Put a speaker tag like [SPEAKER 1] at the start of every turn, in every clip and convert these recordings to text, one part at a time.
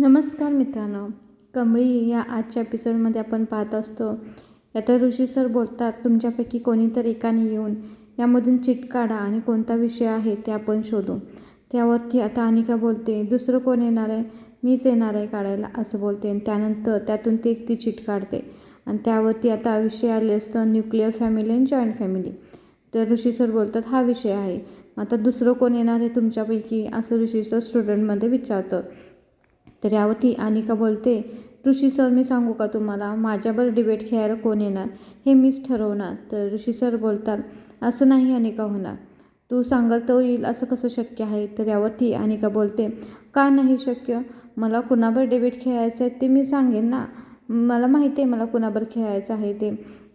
[SPEAKER 1] नमस्कार मित्रांनो. कमळी या आजच्या एपिसोडमध्ये आपण पाहत असतो आता ऋषी सर बोलतात तुमच्यापैकी कोणीतरी एकाने येऊन यामधून चिट काढा आणि कोणता विषय आहे ते आपण शोधू. त्यावरती आता अनिका बोलते दुसरं कोण येणार आहे? मीच येणार आहे काढायला असं बोलते आणि त्यानंतर त्यातून ती ती चिट काढते. आणि त्यावरती आता विषय आले असतं न्यूक्लिअर फॅमिली आणि जॉईंट फॅमिली तर ऋषी सर बोलतात हा विषय आहे. आता दुसरं कोण येणार आहे तुमच्यापैकी? असं ऋषी सर स्टुडंटमध्ये विचारतं. तर यावरती अनिका बोलते ऋषी सर मी सांगू का तुम्हाला? माझ्यावर डिबेट खेळायला कोण येणार? हे मीच ठरवणार. तर ऋषी सर बोलतात असं नाही अनिका होणार? तू सांगाल तो येईल असं कसं शक्य आहे? तर यावरती अनिका बोलते का नाही शक्य? मला कुणावर डिबेट खेळायचं आहे ते मी सांगेन ना? मला माहिती आहे मला कुणावर खेळायचं आहे ते.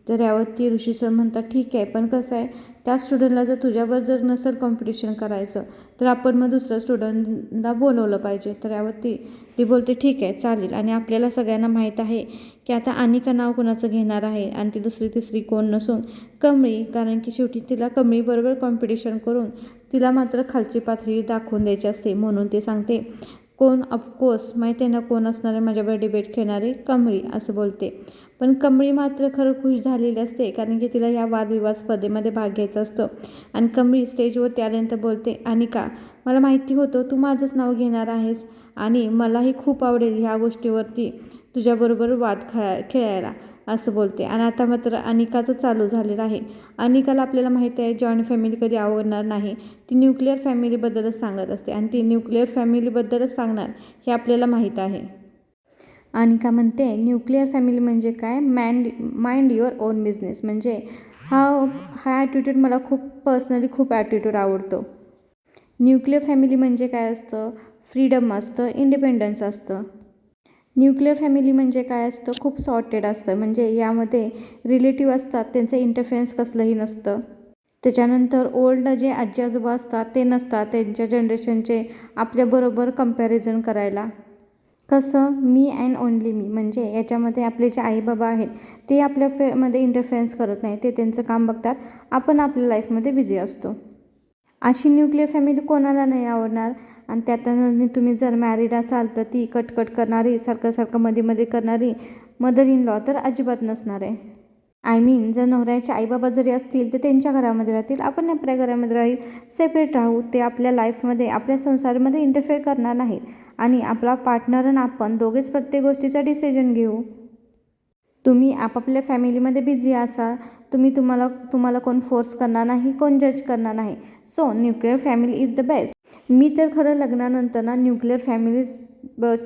[SPEAKER 1] तर यावरती ऋषी सर म्हणतात ठीक आहे पण कसं आहे त्या स्टुडंटला जर तुझ्यावर जर नसेल कॉम्पिटिशन करायचं तर आपण मग दुसऱ्या स्टुडंटला बोलवलं पाहिजे. तर यावरती ती बोलते ठीक आहे चालेल. आणि आपल्याला सगळ्यांना माहीत आहे की आता अनिका नाव कोणाचं घेणार आहे आणि ती दुसरी तिसरी कोण नसून कमळी कारण की शेवटी तिला कमळीबरोबर कॉम्पिटिशन करून तिला मात्र खालची पातळी दाखवून द्यायची असते म्हणून ते सांगते. कोण ऑफकोर्स माहिती आहे ना कोण असणारे आहे माझ्याबरोबर डिबेट खेळणारे? कमळी असं बोलते. पण कमळी मात्र खरं खुश झालेली असते कारण की तिला या वादविवाद स्पर्धेमध्ये भाग घ्यायचा असतो. आणि कमळी स्टेजवरती आल्यानंतर बोलते आणि का मला माहिती होतं तू माझंच नाव घेणार आहेस आणि मलाही खूप आवडेल ह्या गोष्टीवरती तुझ्याबरोबर वाद खेळा खेळायला. असं बोलते. आणि आता मात्र अनिकाचं चालू झालेलं आहे. अनिकाला आपल्याला माहिती आहे जॉईंट फॅमिली कधी आवडणार नाही. ती न्यूक्लिअर फॅमिलीबद्दलच सांगत असते आणि ती न्यूक्लिअर फॅमिलीबद्दलच सांगणार हे आपल्याला माहीत आहे. अनिका म्हणते न्यूक्लिअर फॅमिली म्हणजे काय? Mind mind your own business. म्हणजे हा हा ॲटिट्यूड मला खूप पर्सनली खूप ॲटिट्यूड आवडतो. न्यूक्लिअर फॅमिली म्हणजे काय असतं? फ्रीडम असतं इंडिपेंडन्स असतं. न्यूक्लिअर फॅमिली म्हणजे काय असतं? खूप सॉर्टेड असतं. म्हणजे यामध्ये रिलेटिव्ह असतात त्यांचं इंटरफेन्स कसलंही नसतं. त्याच्यानंतर ओल्ड जे आजी आजोबा असतात ते नसतात त्यांच्या जनरेशनचे आपल्याबरोबर कंपॅरिझन करायला. कसं? मी अँड ओनली मी म्हणजे याच्यामध्ये आपले जे आई बाबा आहेत ते आपल्या फेमध्ये इंटरफेन्स करत नाही. ते त्यांचं काम बघतात. आपण आपल्या लाईफमध्ये बिझी असतो. अशी न्यूक्लिअर फॅमिली कोणाला नाही आवडणार? आणि त्यातनं तुम्ही जर मॅरिड असाल तर ती कटकट करणारी सारखं सारखं मध्ये मध्ये करणारी मदर इन लॉ तर अजिबात नसणार आहे. आय मीन जर नवऱ्याचे आईबाबा जरी असतील तर त्यांच्या घरामध्ये राहतील आपण आपल्या घरामध्ये राहील सेपरेट राहू ते आपल्या लाईफमध्ये आपल्या संसारामध्ये इंटरफेअर करणार नाही आणि आपला पार्टनर आणि आपण दोघेच प्रत्येक गोष्टीचा डिसिजन घेऊ. तुम्ही आपापल्या फॅमिलीमध्ये बिझी असाल तुम्ही तुम्हाला तुम्हाला कोण फोर्स करणार नाही कोण जज करणार नाही. So nuclear family is the best मी तर खरं लग्नानंतर ना न्यूक्लिअर फॅमिलीज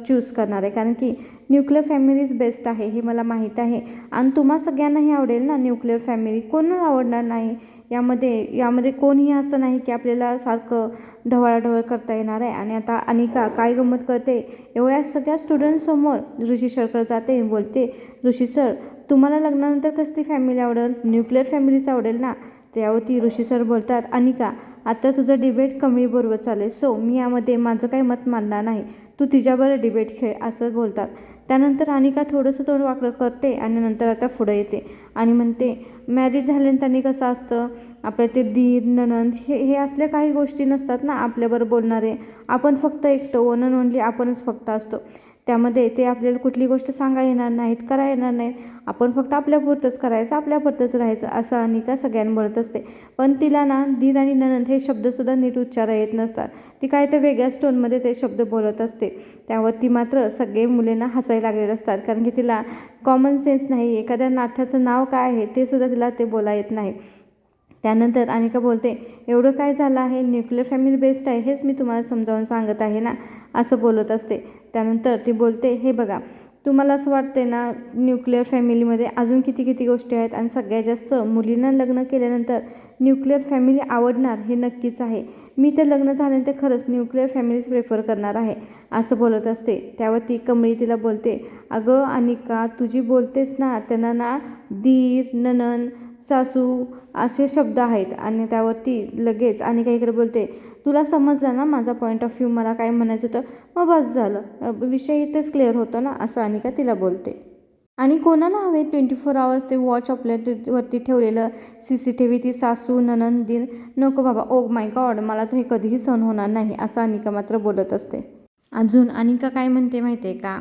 [SPEAKER 1] चूज करणार आहे. कारण की न्यूक्लिअर फॅमिलीज बेस्ट आहे हे मला माहीत आहे. आणि तुम्हा सगळ्यांनाही आवडेल ना न्यूक्लिअर फॅमिली कोणाला आवडणार नाही? यामध्ये यामध्ये कोणीही असं नाही की आपल्याला सारखं ढवळाढवळ करता येणार आहे. आणि आता अनिका काय गंमत करते? एवढ्या सगळ्या स्टुडंटसमोर ऋषी सरकर जाते बोलते ऋषी सर तुम्हाला लग्नानंतर कसली फॅमिली आवडेल? न्यूक्लिअर फॅमिलीच आवडेल ना? त्यावरती ऋषी सर बोलतात अनिका आता तुझं डिबेट कमळीबरोबर चालेल सो मी यामध्ये माझं काही मत मानणार नाही. तू तिच्याबरोबर डिबेट खेळ असं बोलतात. त्यानंतर अनिका थोडंसं थोडं वाकडं करते आणि नंतर आता पुढं येते आणि म्हणते मॅरिड झाल्यानंतर त्यांनी कसं असतं? आपल्या ते दीर ननंद हे हे असल्या काही गोष्टी नसतात ना आपल्याबरोबर बोलणारे. आपण फक्त एकटं वन अँड ओनली आपणच फक्त असतो. त्यामध्ये ते आपल्याला कुठली गोष्ट सांगा येणार नाहीत करा येणार नाही आपण फक्त आपल्यापुरतंच करायचं आपल्यापुरतंच राहायचं असं अनिका सगळ्यांना बोलत असते. पण तिला ना दीर आणि ननंद हे शब्दसुद्धा नीट उच्चार येत नसतात. ती काय तर वेगळ्या स्टोनमध्ये ते शब्द बोलत असते. त्यावर ती मात्र सगळे मुलींना हसायला लागलेले असतात. कारण की तिला कॉमन सेन्स नाही. एखाद्या नात्याचं नाव काय आहे ते सुद्धा तिला ते बोला येत नाही. त्यानंतर अनिका बोलते एवढं काय झालं आहे? न्यूक्लिअर फॅमिली बेस्ट आहे. हेच मी तुम्हाला समजावून सांगत आहे ना? असं बोलत असते. त्यानंतर ती बोलते हे बघा तुम्हाला असं वाटते ना न्यूक्लिअर फॅमिलीमध्ये अजून किती किती गोष्टी आहेत आणि सगळ्यात जास्त मुलींना लग्न केल्यानंतर न्यूक्लिअर फॅमिली आवडणार हे नक्कीच आहे. मी तर लग्न झाल्यानंतर खरंच न्यूक्लिअर फॅमिलीच प्रेफर करणार आहे असं बोलत असते. त्यावर ती कमळी तिला बोलते अगं अनिका तुझी बोलतेस ना त्यांना ना धीर ननन सासू असे शब्द आहेत. आणि त्यावरती लगेच आणि काहीकडे बोलते तुला समजलं ना माझा पॉईंट ऑफ व्ह्यू मला काय म्हणायचं होतं मग बस झालं. विषय इथेच क्लिअर होतो ना असं अनिका तिला बोलते. आणि कोणाला हवे ट्वेंटी फोर आवर्स ते वॉच आपल्यावरती ठेवलेलं सी सी टी व्ही ती सासू ननंदीन नको बाबा. ओ माय गॉड मला तर हे कधीही सहन होणार नाही असं अनिका मात्र बोलत असते. अजून अनिका काय म्हणते माहिती आहे का?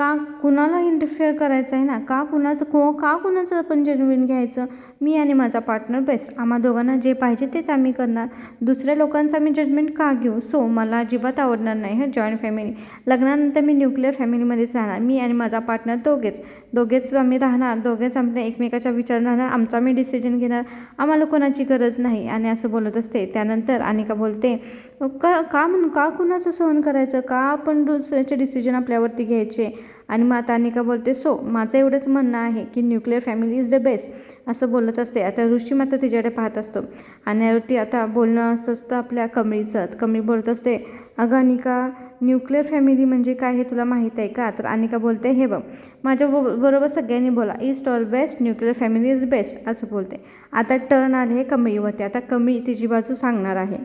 [SPEAKER 1] का कुणाला इंटरफेअर करायचं आहे ना? का कुणाचं को का कुणाचं आपण जजमेंट घ्यायचं? मी आणि माझा पार्टनर बेस्ट आम्हा दोघांना जे पाहिजे तेच आम्ही करणार. दुसऱ्या लोकांचा आम्ही जजमेंट का घेऊ? सो मला अजिबात आवडणार नाही हं जॉईंट फॅमिली लग्नानंतर मी न्यूक्लिअर फॅमिलीमध्येच राहणार. मी आणि माझा पार्टनर दोघेच. दोघेच आम्ही राहणार. दोघेच आमच्या एकमेकाच्या विचार राहणार. आमचा मी डिसिजन घेणार. आम्हाला कोणाची गरज नाही. आणि असं बोलत असते. त्यानंतर अनिका बोलते का का म्हणून का कुणाचं सहन करायचं? का आपण दुसऱ्याचे डिसिजन आपल्यावरती घ्यायचे? आणि मग आता अनिका बोलते सो माझं एवढंच म्हणणं आहे की nuclear family is the best असं बोलत असते. आता ऋषी मात्र तिच्याकडे पाहत असतो. आणि ती आता बोलणं असं असतं आपल्या कमळीचं. कमळी बोलत असते अगं अनिका न्यूक्लिअर फॅमिली म्हणजे काय हे तुला माहीत आहे का? तर अनिका बोलते हे बघ माझ्या बो बरोबर सगळ्यांनी बोला east or best nuclear family is best असं बोलते. आता टर्न आले हे कमळीवरती. आता कमळी तिची बाजू सांगणार आहे.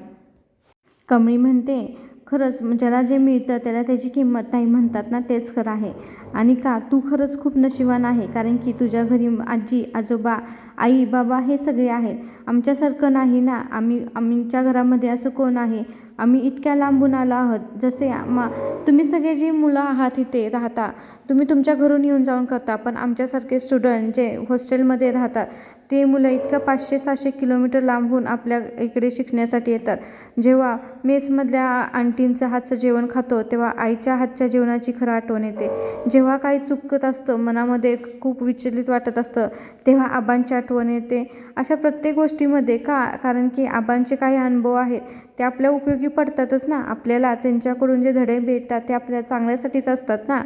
[SPEAKER 1] कमळी म्हणते. खरंच ज्याला जे मिळतं त्याला त्याची किंमत नाही म्हणतात ना तेच खरं आहे. आणि का तू खरंच खूप नशिबान आहे कारण की तुझ्या घरी आजी आजोबा आई बाबा हे सगळे आहेत. आमच्यासारखं नाही ना आम्ही आमच्या घरामध्ये असं कोण आहे? आम्ही इतक्या लांबून आलो आहोत. जसे मा तुम्ही सगळे जी मुलं आहात इथे राहता तुम्ही तुमच्या घरून येऊन जाऊन करता पण आमच्यासारखे स्टुडंट जे हॉस्टेलमध्ये राहतात ते मुलं इतकं पाचशे सहाशे किलोमीटर लांबून आपल्या इकडे शिकण्यासाठी येतात. जेव्हा मेसमधल्या आंटींचं हातचं जेवण खातो तेव्हा आईच्या हातच्या जेवणाची खरं आठवण येते. जेव्हा काही चुकत असतं मनामध्ये खूप विचलित वाटत असतं तेव्हा आबांची आठवण येते. अशा प्रत्येक गोष्टीमध्ये का कारण की आबांचे काही अनुभव आहेत ते आपल्या उपयोगी पडतातच ना. आपल्याला त्यांच्याकडून जे धडे भेटतात ते आपल्या चांगल्यासाठीच असतात ना.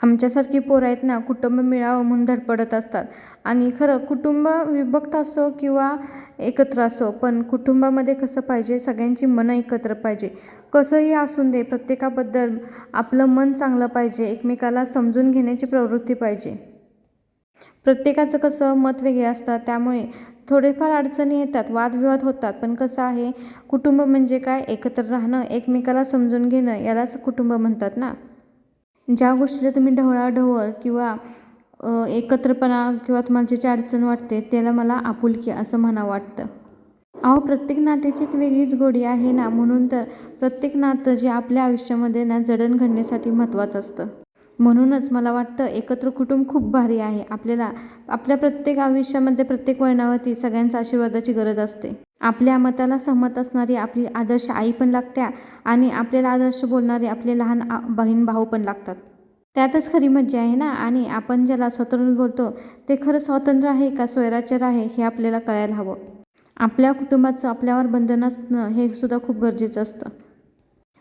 [SPEAKER 1] आमच्यासारखी पोरं आहेत ना कुटुंब मिळावं म्हणून धडपडत असतात. आणि खरं कुटुंब विभक्त असो किंवा एकत्र असो पण कुटुंबामध्ये कसं पाहिजे? सगळ्यांची मनं एकत्र पाहिजे. कसंही असून दे प्रत्येकाबद्दल आपलं मन चांगलं पाहिजे एकमेकाला समजून घेण्याची प्रवृत्ती पाहिजे. प्रत्येकाचं कसं मत वेगळे असतात त्यामुळे थोडेफार अडचणी येतात वादविवाद होतात. पण कसं आहे कुटुंब म्हणजे काय? एकत्र राहणं एकमेकाला समजून घेणं यालाच कुटुंब म्हणतात ना. ज्या गोष्टीला तुम्ही ढवळाढवळ किंवा एकत्रपणा किंवा तुम्हाला ज्याची अडचण वाटते त्याला मला आपुलकी असं म्हणा वाटतं. अहो प्रत्येक नात्याची एक वेगळीच गोडी आहे ना म्हणून तर प्रत्येक नातं जे आपल्या आयुष्यामध्ये ना जडण घडण्यासाठी महत्त्वाचं असतं. म्हणूनच मला वाटतं एकत्र कुटुंब खूप भारी आहे. आपल्याला आपल्या प्रत्येक आयुष्यामध्ये प्रत्येक वळणावरती सगळ्यांचा आशीर्वादाची गरज असते. आपल्या मताला सहमत असणारी आपली आदर्श आई पण लागत्या आणि आपल्याला आदर्श बोलणारे आपले लहान बहीण भाऊ पण लागतात. त्यातच खरी मज्जा आहे ना? आणि आपण ज्याला स्वतंत्र बोलतो ते खरं स्वातंत्र्य आहे का स्वैराचार आहे हे आपल्याला कळायला हवं. आपल्या कुटुंबाचं आपल्यावर बंधन असणं हे सुद्धा खूप गरजेचं असतं.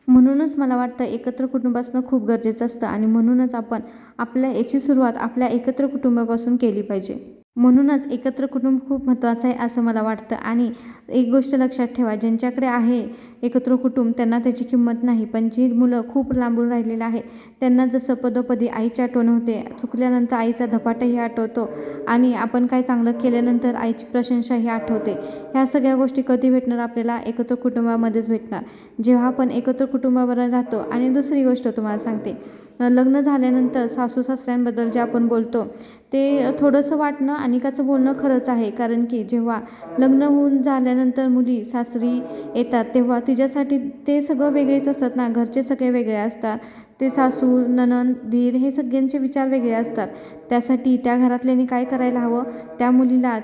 [SPEAKER 1] म्हणूनच मला वाटतं एकत्र कुटुंब असणं खूप गरजेचं असतं आणि म्हणूनच आपण आपल्या याची सुरुवात आपल्या एकत्र कुटुंबापासून केली पाहिजे. म्हणूनच एकत्र कुटुंब खूप महत्त्वाचं आहे असं मला वाटतं. आणि एक गोष्ट लक्षात ठेवा ज्यांच्याकडे आहे एकत्र कुटुंब त्यांना त्याची किंमत नाही. पण जी मुलं खूप लांबून राहिलेले आहेत त्यांना जसं पदोपदी आईची आठवण होते चुकल्यानंतर आईचा धपाटाही आठवतो आणि आपण काय चांगलं केल्यानंतर आईची प्रशंसाही आठवते. ह्या सगळ्या गोष्टी कधी भेटणार आपल्याला? एकत्र कुटुंबामध्येच भेटणार. जेव्हा आपण एकत्र कुटुंबाबरोबर राहतो आणि दुसरी गोष्ट तुम्हाला सांगते. लग्न झाल्यानंतर सासू सासऱ्यांबद्दल जे आपण बोलतो ते थोडंसं वाटणं अनिकाचं बोलणं खरंच आहे. कारण की जेव्हा लग्न होऊन झाल्यानंतर मुली सासरी येतात तेव्हा ती तिच्यासाठी ते सगळं वेगळेच असतात ना. घरचे सगळे वेगळे असतात. ते सासू ननन दीर हे सगळ्यांचे विचार वेगळे असतात. त्यासाठी त्या घरातल्यानी काय करायला हवं? त्या मुलीला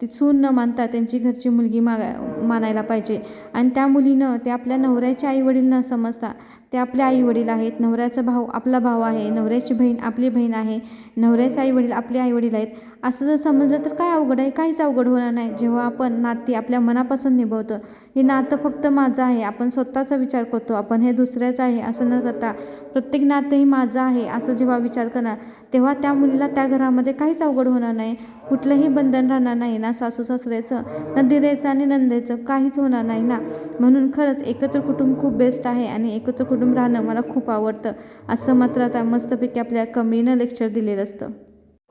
[SPEAKER 1] ती सून न मानता त्यांची घरची मुलगी मागा मानायला पाहिजे. आणि त्या मुलीनं ते आपल्या नवऱ्याचे आईवडील न समजता ते आपले आईवडील आहेत. नवऱ्याचा भाऊ आपला भाऊ आहे. नवऱ्याची बहीण आपली बहीण आहे. नवऱ्याचे आईवडील आपले आईवडील आहेत. असं जर समजलं तर काय अवघड आहे? काहीच अवघड होणार नाही. जेव्हा आपण नाती आपल्या मनापासून निभवतो हे नातं फक्त माझं आहे आपण स्वतःचा विचार करतो आपण हे दुसऱ्याचं आहे असं न करता प्रत्येक नातं हे माझं आहे असं जेव्हा विचार करणार तेव्हा त्या मुलीला त्या घरामध्ये काहीच अवघड होणार नाही. कुठलंही बंधन राहणार नाही ना सासू सासऱ्याचं ना दिरेचं आणि नंदेचं काहीच होणार नाही ना. म्हणून खरंच एकत्र कुटुंब खूप बेस्ट आहे आणि एकत्र कुटुंब राहणं मला खूप आवडतं. असं मात्र आता मस्तपैकी आपल्या कमीनं लेक्चर दिलेलं असतं.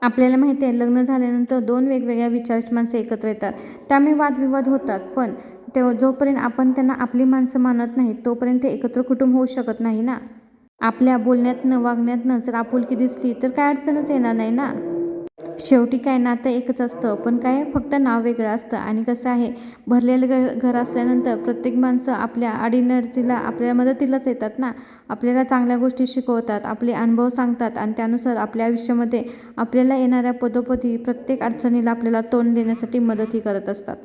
[SPEAKER 1] आपल्याला माहिती आहे लग्न झाल्यानंतर दोन वेगवेगळ्या विचाराची माणसं एकत्र येतात. त्यामुळे वादविवाद होतात पण तेव्हा जोपर्यंत आपण त्यांना आपली माणसं मानत नाही तोपर्यंत ते एकत्र कुटुंब होऊ शकत नाही ना? आपल्या बोलण्यातनं वागण्यातनं जर आपुलकी दिसली तर काय अडचणच येणार नाही ना? शेवटी काय नातं एकच असतं पण काय फक्त नाव वेगळं असतं. आणि कसं आहे भरलेलं घर घर असल्यानंतर प्रत्येक माणसं आपल्या अडीनडचीला आपल्या मदतीलाच येतात ना. आपल्याला चांगल्या गोष्टी शिकवतात आपले अनुभव सांगतात आणि त्यानुसार आपल्या आयुष्यामध्ये आपल्याला येणाऱ्या पदोपदी प्रत्येक अडचणीला आपल्याला तोंड देण्यासाठी मदतही करत असतात.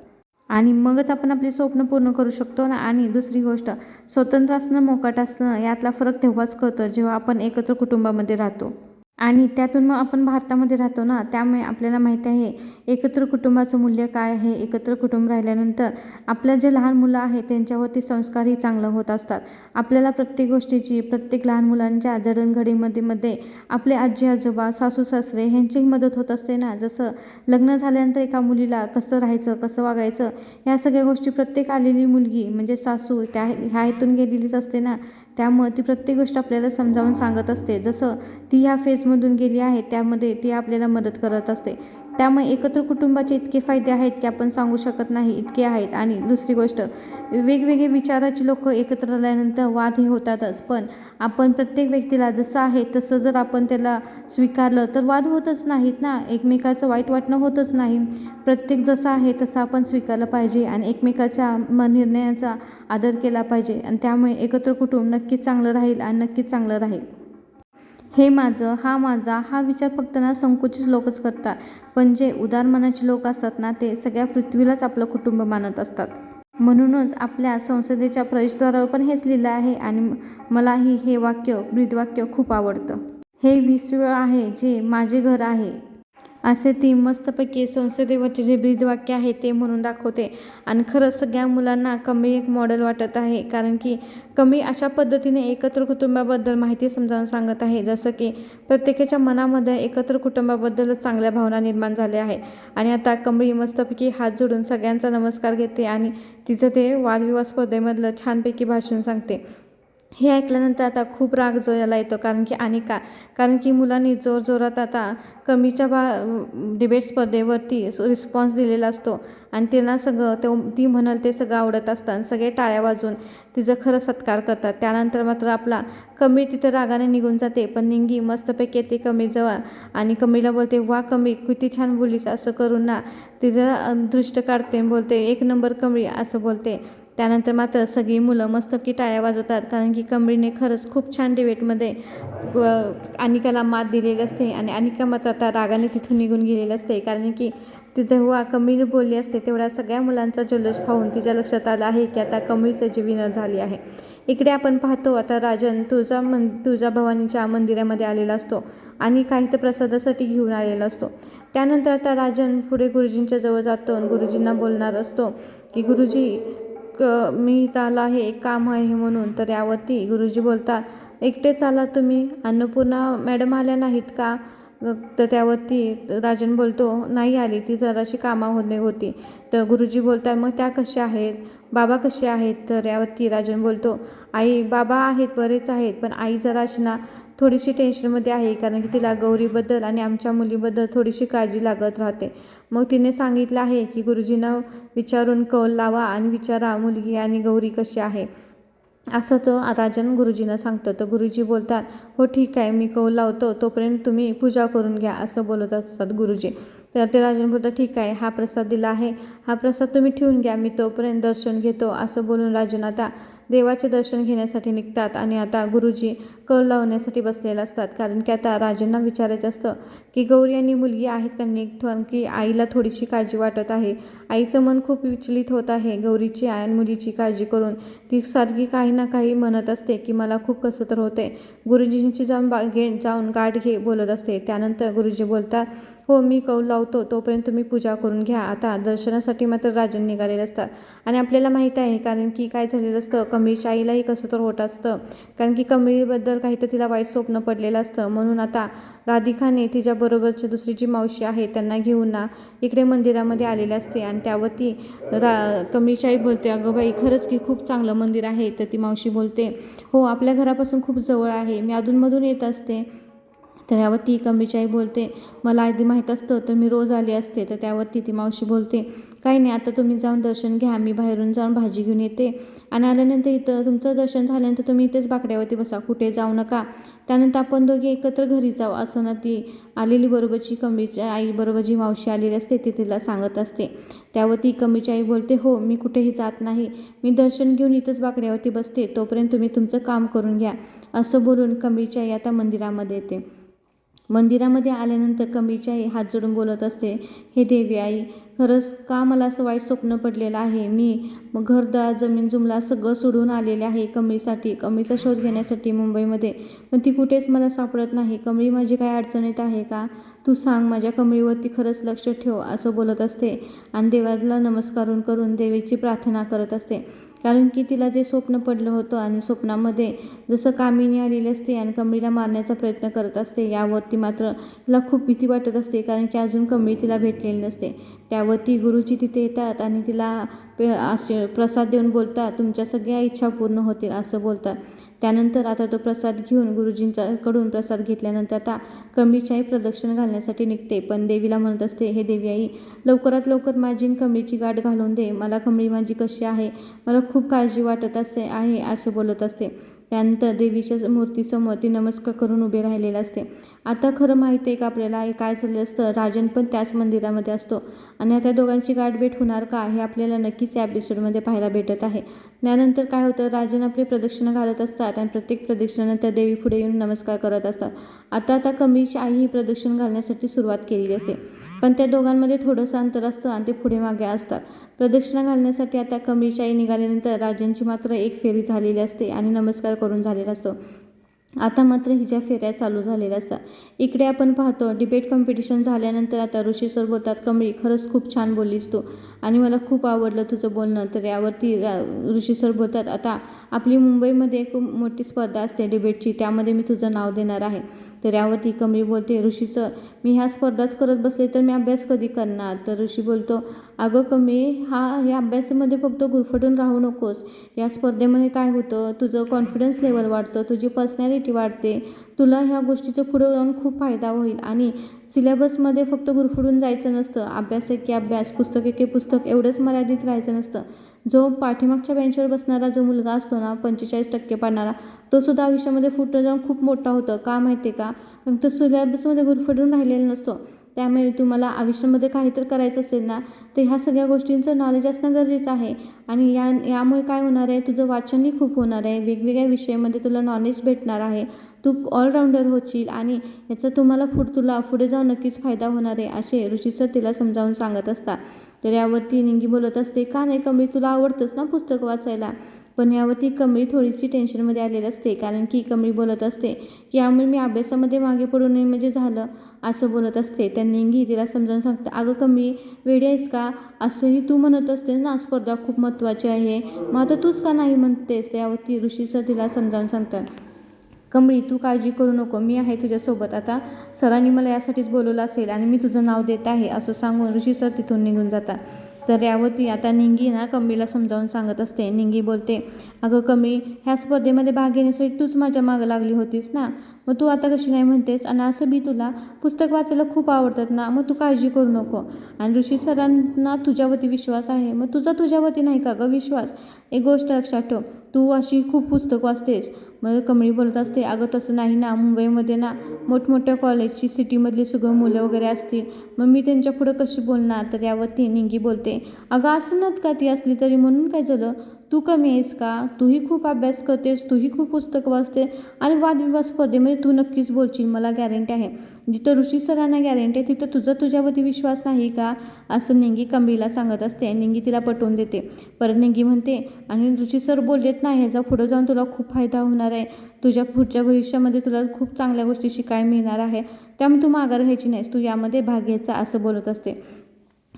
[SPEAKER 1] आणि मगच आपण आपली स्वप्न पूर्ण करू शकतो ना. आणि दुसरी गोष्ट स्वतंत्र असणं मोकाट असणं यातला फरक तेव्हाच कळतं जेव्हा आपण एकत्र कुटुंबामध्ये राहतो. आणि त्यातून मग आपण भारतामध्ये राहतो ना त्यामुळे आपल्याला माहीत आहे एकत्र कुटुंबाचं मूल्य काय आहे? एकत्र कुटुंब राहिल्यानंतर आपल्या जे लहान मुलं आहेत त्यांच्यावरती संस्कारही चांगलं होत असतात. आपल्याला प्रत्येक गोष्टीची प्रत्येक लहान मुलांच्या जडणघडीमध्ये मध्ये आपले आजी आजोबा सासू सासरे ह्यांचीही मदत होत असते ना. जसं लग्न झाल्यानंतर एका मुलीला कसं राहायचं कसं वागायचं ह्या सगळ्या गोष्टी प्रत्येक आलेली मुलगी म्हणजे सासू त्या ह्या इथून गेलेलीच असते ना त्यामुळे ती प्रत्येक गोष्ट आपल्याला समजावून सांगत असते. जसं ती ह्या फेजमधून गेली आहे त्यामध्ये ती आपल्याला मदत करत असते. त्यामुळे एकत्र कुटुंबाचे इतके फायदे आहेत की आपण सांगू शकत नाही इतके आहेत. आणि दुसरी गोष्ट वेगवेगळे विचाराचे लोक एकत्र आल्यानंतर वाद हे होतातच. पण आपण प्रत्येक व्यक्तीला जसं आहे तसं जर आपण त्याला स्वीकारलं तर वाद होतच नाहीत ना. एकमेकाचं वाईट वाटणं होतच नाही. प्रत्येक जसं आहे तसं आपण स्वीकारलं पाहिजे आणि एकमेकाच्या म निर्णयाचा आदर केला पाहिजे. आणि त्यामुळे एकत्र कुटुंब नक्कीच चांगलं राहील आणि नक्कीच चांगलं राहील. हे माझं हा माझा हा विचार फक्त ना संकुचित लोकच करतात. पण जे उदार मनाचे लोक असतात ना ते सगळ्या पृथ्वीलाच आपलं कुटुंब मानत असतात. म्हणूनच आपल्या संसदेच्या प्रवेशद्वारावर पण हेच लिहिलं आहे आणि मलाही हे वाक्य ब्रीदवाक्य खूप आवडतं. हे विश्व आहे जे माझे घर आहे. असे ती मस्तपैकी संसदेवरचे जे ब्रीदवाक्य आहे ते म्हणून दाखवते. आणि खरंच सगळ्या मुलांना कमी एक मॉडेल वाटत आहे. कारण की कमी अशा पद्धतीने एकत्र कुटुंबाबद्दल माहिती समजावून सांगत आहे. जसं की प्रत्येकाच्या मनामध्ये एकत्र कुटुंबाबद्दलच चांगल्या भावना निर्माण झाल्या आहे आणि आता कमळी मस्तपैकी हात जोडून सगळ्यांचा नमस्कार घेते आणि तिचं ते वादविवाद स्पर्धेमधलं छानपैकी भाषण सांगते. हे ऐकल्यानंतर आता खूप राग जो याला येतो कारण की आणि का कारण की मुलांनी जोरजोरात आता कमीच्या बा डिबेट स्पर्धेवरती रिस्पॉन्स दिलेला असतो. आणि त्यांना सगळं ते ती म्हणाल ते सगळं आवडत असतं सगळे टाळ्या वाजून तिचं खरं सत्कार करतात. त्यानंतर मात्र आपला कमी तिथं रागाने निघून जाते पण निंगी मस्तपैकी येते कमी जवळ आणि कमीला बोलते वा कमी किती छान बोलीस असं करून ना. तिचं दृष्ट काढते बोलते एक नंबर कमी असं बोलते. त्यानंतर मात्र सगळी मुलं मस्तपैकी टाळ्या वाजवतात कारण की कमळीने खरंच खूप छान डिबेटमध्ये अनिकाला मात दिलेली असते आणि अनिका मात्र आता रागाने तिथून निघून गेलेली असते कारण की ती जेव्हा कमळीने बोलली असते तेवढ्या सगळ्या मुलांचा जल्लोष पाहून तिच्या लक्षात आलं आहे की आता कमळी जी विनर झाली आहे. इकडे आपण पाहतो आता राजन तुळजा मन तुळजाभवानीच्या मंदिरामध्ये आलेला असतो आणि काही तर प्रसादासाठी घेऊन आलेला असतो. त्यानंतर आता राजन पुढे गुरुजींच्या जवळ जातो आणि गुरुजींना बोलणार असतो की गुरुजी क मी इथं आला आहे एक काम आहे म्हणून तर यावरती गुरुजी बोलतात एकटेच आला तुम्ही. अन्नपूर्णा मॅडम आल्या नाहीत का? तर त्यावरती राजन बोलतो नाही आली. ती जराशी कामामध्ये होती. तर गुरुजी बोलतात मग त्या कशा आहेत? बाबा कसे आहेत? तर यावरती राजन बोलतो आई बाबा आहेत बरेच आहेत पण आई जराशी ना थोडीशी टेन्शनमध्ये आहे कारण की तिला गौरीबद्दल आणि आमच्या मुलीबद्दल थोडीशी काळजी लागत राहते. मग तिने सांगितलं आहे की गुरुजींना विचारून कौल लावा आणि विचारा मुलगी आणि गौरी कशी आहे. असं तो राजन गुरुजींना सांगतो. तर गुरुजी बोलतात हो ठीक आहे मी कौल लावतो. तोपर्यंत तुम्ही पूजा करून घ्या असं बोलत असतात गुरुजी. तर ते राजन बोलतात ठीक आहे हा प्रसाद दिला आहे. हा प्रसाद तुम्ही ठेवून घ्या मी तोपर्यंत दर्शन घेतो असं बोलून राजन आता देवाचे दर्शन घेण्यासाठी निघतात आणि आता गुरुजी कल लावण्यासाठी बसलेले असतात. कारण की आता राजांना विचारायचं असतं की गौरी आणि मुलगी आहेत का निघतो की आईला थोडीशी काळजी वाटत आहे. आईचं मन खूप विचलित होत आहे. गौरीची आणि मुलीची काळजी करून ती सारखी काही ना काही म्हणत असते की मला खूप कसं तर होते गुरुजींची जाऊन बा घे जाऊन गाठ घे बोलत असते. त्यानंतर गुरुजी बोलतात हो मी कौल लावतो. तोपर्यंत तुम्ही पूजा करून घ्या. आता दर्शनासाठी मात्र राजन निघालेले असतात. आणि आपल्याला माहीत आहे कारण की काय झालेलं असतं कमळीच्या आईलाही कसं तर होत असतं. कारण की कमळीबद्दल काही तर तिला वाईट स्वप्न पडलेलं असतं. म्हणून आता राधिकाने तिच्याबरोबरची दुसरी जी मावशी आहे त्यांना घेऊन ना इकडे मंदिरामध्ये आलेले असते. आणि त्यावर ती रा कमळीची आई बोलते अगं बाई खरंच की खूप चांगलं मंदिर आहे तर ती मावशी बोलते. हो आपल्या घरापासून खूप जवळ आहे. मी अधूनमधून येत असते. तर यावरती कमीची आई बोलते मला आधी माहीत असतं तर मी रोज आली असते. तर त्यावरती ती मावशी बोलते काही नाही आता तुम्ही जाऊन दर्शन घ्या मी बाहेरून जाऊन भाजी घेऊन येते. आणि आल्यानंतर इथं तुमचं दर्शन झाल्यानंतर तुम्ही इथेच बाकड्यावरती बसा कुठे जाऊ नका. त्यानंतर आपण दोघे एकत्र घरी जाऊ असं ना ती आलेली बरोबरची कमीची आई बरोबर जी मावशी आलेली असते ती तिला सांगत असते. त्यावर ती कमीची आई बोलते हो मी कुठेही जात नाही. मी दर्शन घेऊन इथंच बाकड्यावरती बसते. तोपर्यंत तुम्ही तुमचं काम करून घ्या. असं बोलून कमीची आई आता मंदिरामध्ये येते. मंदिरामध्ये आल्यानंतर कमळीची आई हात जोडून बोलत असते हे देवी आई खरंच का मला असं वाईट स्वप्न पडलेलं आहे? मी घरदार जमीन जुमला सगळं सोडून आलेले आहे कमळीसाठी कमळीचा शोध घेण्यासाठी मुंबईमध्ये. पण ती कुठेच मला सापडत नाही. कमळी माझी काय अडचणीत आहे का? तू सांग माझ्या कमळीवरती खरंच लक्ष ठेव असं बोलत असते. आणि देवाला नमस्कारून करून देवीची प्रार्थना करत असते. कारण की तिला जे स्वप्न पडलं होतं आणि स्वप्नामध्ये जसं कामिनी आलेली असते आणि कमळीला मारण्याचा प्रयत्न करत असते यावरती मात्र तिला खूप भीती वाटत असते कारण की अजून कमळी तिला भेटलेली नसते. त्यावरती गुरुजी तिथे येतात आणि तिला पे असे प्रसाद देऊन बोलतात तुमच्या सगळ्या इच्छा पूर्ण होतील असं बोलतात. त्यानंतर आता तो प्रसाद घेऊन गुरुजींच्याकडून प्रसाद घेतल्यानंतर आता कमळीच्याही प्रदक्षिण घालण्यासाठी निघते. पण देवीला म्हणत असते हे देवी आई लवकरात लवकर माझी कमळीची गाठ घालून दे. मला कमळी माझी कशी आहे? मला खूप काळजी वाटत असे आहे असे बोलत असते. त्यानंतर देवीच्या मूर्तीसमोर ती नमस्कार करून उभे राहिलेले असते. आता खरं माहिती आहे का आपल्याला? हे काय झालं असतं? राजन पण त्याच मंदिरामध्ये असतो. आणि आता दोघांची गाठ भेट होणार का? हे आपल्याला नक्कीच या एपिसोडमध्ये पाहायला भेटत आहे. त्यानंतर काय होतं? राजन आपली प्रदक्षिणा घालत असतात आणि प्रत्येक प्रदक्षिणानंतर देवी पुढे येऊन नमस्कार करत असतात. आता आता कमीची आई ही प्रदक्षिण घालण्यासाठी सुरुवात केलेली असते. पण त्या दोघांमध्ये थोडंसं अंतर असतं आणि ते पुढे मागे असतात. प्रदक्षिणा घालण्यासाठी आता कमीची आई निघाल्यानंतर राजांची मात्र एक फेरी झालेली असते आणि नमस्कार करून झालेला असतो. आता मात्र हिच्या फेऱ्या चालू झालेल्या असतात. इकडे आपण पाहतो डिबेट कॉम्पिटिशन झाल्यानंतर आता ऋषी सर बोलतात कमळी खरंच खूप छान बोललीस तू. आणि मला खूप आवडलं तुझं बोलणं. तर यावरती रा ऋषी सर बोलतात आता आपली मुंबईमध्ये एक मोठी स्पर्धा असते डिबेटची त्यामध्ये मी तुझं नाव देणार आहे. तर यावरती कमळी बोलते ऋषी सर मी ह्या स्पर्धाच करत बसले तर मी अभ्यास कधी करणार? तर ऋषी बोलतो अगं कमी हा या अभ्यासामध्ये फक्त गुरफटून राहू नकोस. या स्पर्धेमध्ये काय होतं? तुझं कॉन्फिडन्स लेवल वाढतं तुझी पर्सनॅलिटी वाढते. तुला ह्या गोष्टीचं पुढं जाऊन खूप फायदा होईल आणि सिलेबसमध्ये फक्त गुरफुडून जायचं नसतं. अभ्यास आहे की अभ्यास पुस्तक आहे की पुस्तक एवढंच मर्यादित राहायचं नसतं. जो पाठीमागच्या बेंचवर बसणारा जो मुलगा असतो ना पंचेचाळीस टक्के पाडणारा तो सुद्धा आयुष्यामध्ये फुटं जाऊन खूप मोठा होतं. का माहिती आहे का? कारण तो सिलेबसमध्ये गुरफडून राहिलेला नसतो. त्यामुळे तुम्हाला आयुष्यामध्ये काहीतरी करायचं असेल ना तर ह्या सगळ्या गोष्टींचं नॉलेज असणं गरजेचं आहे. आणि या यामुळे काय होणार आहे? तुझं वाचनही खूप होणार आहे. वेगवेगळ्या विषयामध्ये तुला नॉलेज भेटणार आहे. तू ऑलराऊंडर होशील आणि याचा तुम्हाला पुढ तुला पुढे जाऊन नक्कीच फायदा होणार आहे असे ऋषी सर तिला समजावून सांगत असतात. तर यावरती निंगी बोलत असते का नाही कमी तुला आवडतंच ना पुस्तक वाचायला? पण यावरती कमळी थोडीशी टेन्शनमध्ये आलेली असते कारण की कमळी बोलत असते की यामुळे मी अभ्यासामध्ये मागे पडू नये म्हणजे झालं असं बोलत असते. त्या निंगी तिला समजावून सांगते अगं कमी वेडी आहेस का? असंही तू म्हणत असते ना स्पर्धा खूप महत्त्वाची आहे. मग आता तूच का नाही म्हणतेस? त्यावरती ऋषी सर तिला समजावून सांगतात. कमळी तू काळजी करू नको. मी आहे तुझ्यासोबत. आता सरांनी मला यासाठीच बोलवलं असेल आणि मी तुझं नाव देत आहे असं सांगून ऋषी सर तिथून निघून जातात. तर यावरती आता निंगी ना कमळीला समजावून सांगत असते. निंगी बोलते अगं कमळी ह्या स्पर्धेमध्ये भाग घेण्यासाठी तूच माझ्या मागं लागली होतीस ना? मग तू आता कशी नाही म्हणतेस? आणि असं बी तुला पुस्तक वाचायला खूप आवडतात ना मग तू काळजी करू नको. आणि ऋषी सरांना तुझ्यावरती विश्वास आहे. मग तुझा तुझ्यावरती नाही का गं विश्वास? एक गोष्ट लक्षात ठेव. तू अशी खूप पुस्तक वाचतेस. मग कमळी बोलत असते अगं तसं नाही ना मुंबईमध्ये ना मोठमोठ्या कॉलेजची सिटीमधली सगळं मुलं वगैरे असतील. मग मी त्यांच्या पुढं कशी बोलणार? तर यावरती निंगी बोलते अगं असं नात का ती असली तरी? म्हणून काय झालं? तू कमी आहेस का? तूही खूप अभ्यास करतेस तूही खूप पुस्तक वाचते आणि वादविवाद स्पर्धेमध्ये म्हणजे तू नक्कीच बोलशील मला गॅरंटी आहे. जिथं ऋषी सरांना गॅरंटी आहे तिथं तुझा तुझ्यावरती विश्वास नाही का? असं निंगी कंबीला सांगत असते. निंगी तिला पटवून देते. परत निंगी म्हणते आणि ऋषी सर बोललेत नाही ह्याचा पुढं जाऊन तुला खूप फायदा होणार आहे. तुझ्या पुढच्या भविष्यामध्ये तुला खूप चांगल्या गोष्टी शिकायला मिळणार आहे. त्यामुळे तू माघार घ्यायची नाहीस. तू यामध्ये भाग घ्यायचा असं बोलत असते.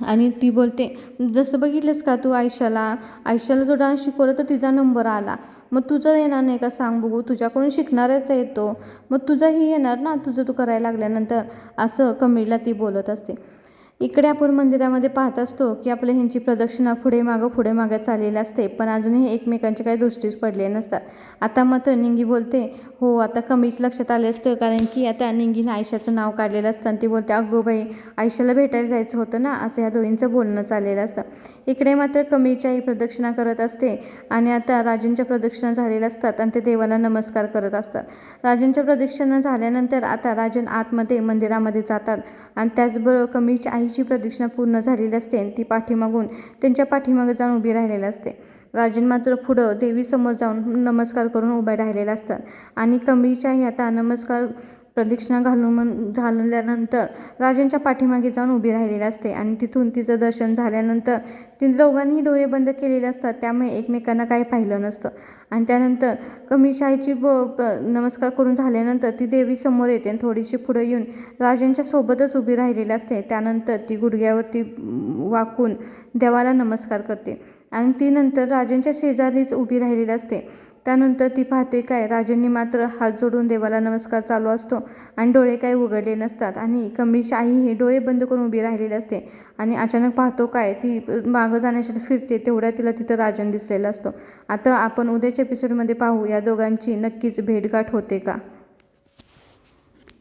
[SPEAKER 1] आणि ती बोलते जसं बघितलंस का तू आयशाला? आयशाला तो डान्स शिकवला तर तिचा नंबर आला. मग तुझं येणार नाही का सांग बघू? तुझ्याकडून शिकणारच आहे तो. मग तुझंही येणार ना? तुझं तू करायला लागल्यानंतर. असं कमळीला ती बोलत असते. इकडे आपण मंदिरामध्ये पाहत असतो की आपल्या ह्यांची प्रदक्षिणा पुढे मागं पुढे मागं चाललेली असते पण अजूनही एकमेकांचे काही दृष्टीच पडले नसतात. आता मात्र निंगी बोलते हो आता कमीच लक्षात आले असतं कारण की आता निंगीनं आयशाचं नाव काढलेलं असतं आणि ती बोलते अगो बाई आयशाला भेटायला जायचं होतं ना असं ह्या दोघींचं बोलणं चाललेलं असतं. इकडे मात्र कमीच्याही प्रदक्षिणा करत असते आणि आता राजेंच्या प्रदक्षिणा झालेल्या असतात आणि ते देवाला नमस्कार करत असतात. राजेंच्या प्रदक्षिणा झाल्यानंतर आता राजन आतमध्ये मंदिरामध्ये जातात आणि त्याचबरोबर कमीची आईची प्रदक्षिणा पूर्ण झालेली असते आणि ती पाठीमागून त्यांच्या पाठीमागे जाऊन उभी राहिलेली असते. राजन मात्र पुढं देवीसमोर जाऊन नमस्कार करून उभे राहिलेले असतात. आणि कमळीच्याही आता नमस्कार प्रदक्षिणा घालून मन झाल्यानंतर राजांच्या पाठीमागे जाऊन उभी राहिलेली असते आणि तिथून तिचं दर्शन झाल्यानंतर ती दोघांनीही डोळे बंद केलेले असतात त्यामुळे एकमेकांना काही पाहिलं नसतं. आणि त्यानंतर कमीशाहीची ब प- नमस्कार करून झाल्यानंतर ती देवी समोर येते आणि थोडीशी पुढे येऊन राजांच्या सोबतच उभी राहिलेली असते. त्यानंतर ती गुडघ्यावरती वाकून देवाला नमस्कार करते आणि ती नंतर राजांच्या शेजारीच उभी राहिलेली असते. त्यानंतर ती पाहते काय राजांनी मात्र हात जोडून देवाला नमस्कार चालू असतो आणि डोळे काय उघडले नसतात आणि कमळीशाही हे डोळे बंद करून उभी राहिलेली असते आणि अचानक पाहतो काय ती मागं जाण्यासाठी फिरते तेवढ्या तिला तिथं राजन दिसलेला असतो. आता आपण उद्याच्या एपिसोडमध्ये पाहू या दोघांची नक्कीच भेटगाठ होते का?